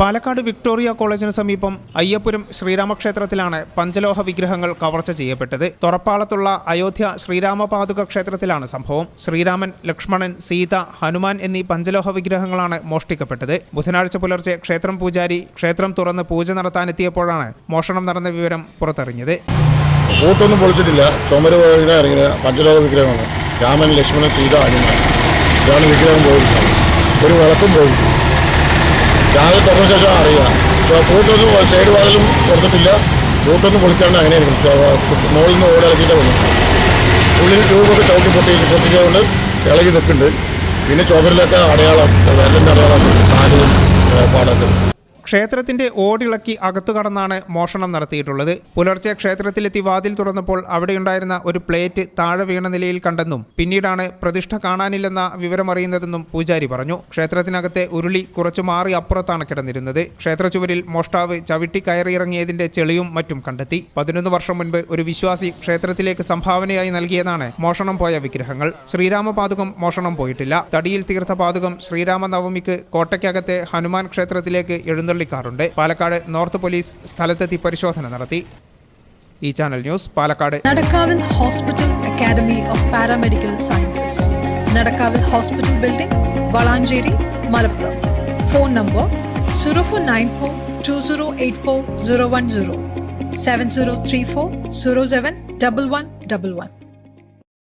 Palakkad Victoria കോളേജിന് സമീപം അയ്യപ്പുരം ശ്രീരാമക്ഷേത്രത്തിലാണ് പഞ്ചലോഹ വിഗ്രഹങ്ങൾ കവർച്ച ചെയ്യപ്പെട്ടത്. തുറപ്പാളത്തുള്ള അയോധ്യ ശ്രീരാമപാതുക ക്ഷേത്രത്തിലാണ് സംഭവം. ശ്രീരാമൻ ലക്ഷ്മണൻ സീത ഹനുമാൻ എന്നീ പഞ്ചലോഹ വിഗ്രഹങ്ങളാണ് മോഷ്ടിക്കപ്പെട്ടത്. ബുധനാഴ്ച പുലർച്ചെ ക്ഷേത്രം പൂജാരി ക്ഷേത്രം തുറന്ന് പൂജ നടത്താനെത്തിയപ്പോഴാണ് മോഷണം നടന്ന വിവരം പുറത്തറിഞ്ഞത്. ബോട്ടൊന്നും പൊളിച്ചിട്ടില്ല. ചുമര് ഇറങ്ങിയ പഞ്ചലോക വിഗ്രഹമാണ്. രാമൻ ലക്ഷ്മണൻ സീത ഹനുമാൻ. ഇതാണ് വിഗ്രഹം പോയിരിക്കുന്നത്. ഒരു വിളക്കും പോയിരിക്കും രാവിലെ തുറന്ന ശേഷം അറിയാം പൂട്ടൊന്നും സൈഡ് വാതിലും തുറന്നിട്ടില്ല. പൂട്ടൊന്നും പൊളിക്കാണ്ട് സോ മുകളിൽ നിന്ന് ഓടിളക്കിയിട്ട് വന്നു ഉള്ളിൽ ട്യൂബൊക്കെ ചവിട്ടി പൊട്ടി പൊട്ടിച്ചതുകൊണ്ട് ഇളകി നിൽക്കുന്നുണ്ട്. പിന്നെ ചുവരിലൊക്കെ അടയാളം വിരലിന്റെ ക്ഷേത്രത്തിന്റെ ഓടിളക്കി അകത്തു കടന്നാണ് മോഷണം നടത്തിയിട്ടുള്ളത്. പുലർച്ചെ ക്ഷേത്രത്തിലെത്തി വാതിൽ തുറന്നപ്പോൾ അവിടെയുണ്ടായിരുന്ന ഒരു പ്ലേറ്റ് താഴെ വീണ നിലയിൽ കണ്ടെന്നും പിന്നീടാണ് പ്രതിഷ്ഠ കാണാനില്ലെന്ന വിവരമറിയുന്നതെന്നും പൂജാരി പറഞ്ഞു. ക്ഷേത്രത്തിനകത്തെ ഉരുളി കുറച്ചു മാറി അപ്പുറത്താണ് കിടന്നിരുന്നത്. ക്ഷേത്ര ചുവരിൽ മോഷ്ടാവ് ചവിട്ടി കയറിയിറങ്ങിയതിന്റെ ചെളിയും മറ്റും കണ്ടെത്തി. പതിനൊന്ന് വർഷം മുൻപ് ഒരു വിശ്വാസി ക്ഷേത്രത്തിലേക്ക് സംഭാവനയായി നൽകിയതാണ് മോഷണം പോയ വിഗ്രഹങ്ങൾ. ശ്രീരാമപാതുകം മോഷണം പോയിട്ടില്ല. തടിയിൽ തീർത്ത പാതുകം ശ്രീരാമനവമിക്ക് കോട്ടയ്ക്കകത്തെ ഹനുമാൻ ക്ഷേത്രത്തിലേക്ക് എഴുന്നള്ളിക്കാറുണ്ട് പാലക്കാട് നോർത്ത് പോലീസ് സ്ഥലത്തെത്തി പരിശോധന നടത്തി. ഈ channel news Palakkad. നടക്കാവിൽ hospital academy of paramedical sciences. നടക്കാവിൽ hospital building Valanchery Malappuram. Phone number zero four nine four two zero eight four zero one zero. Seven zero three four zero seven double one double one.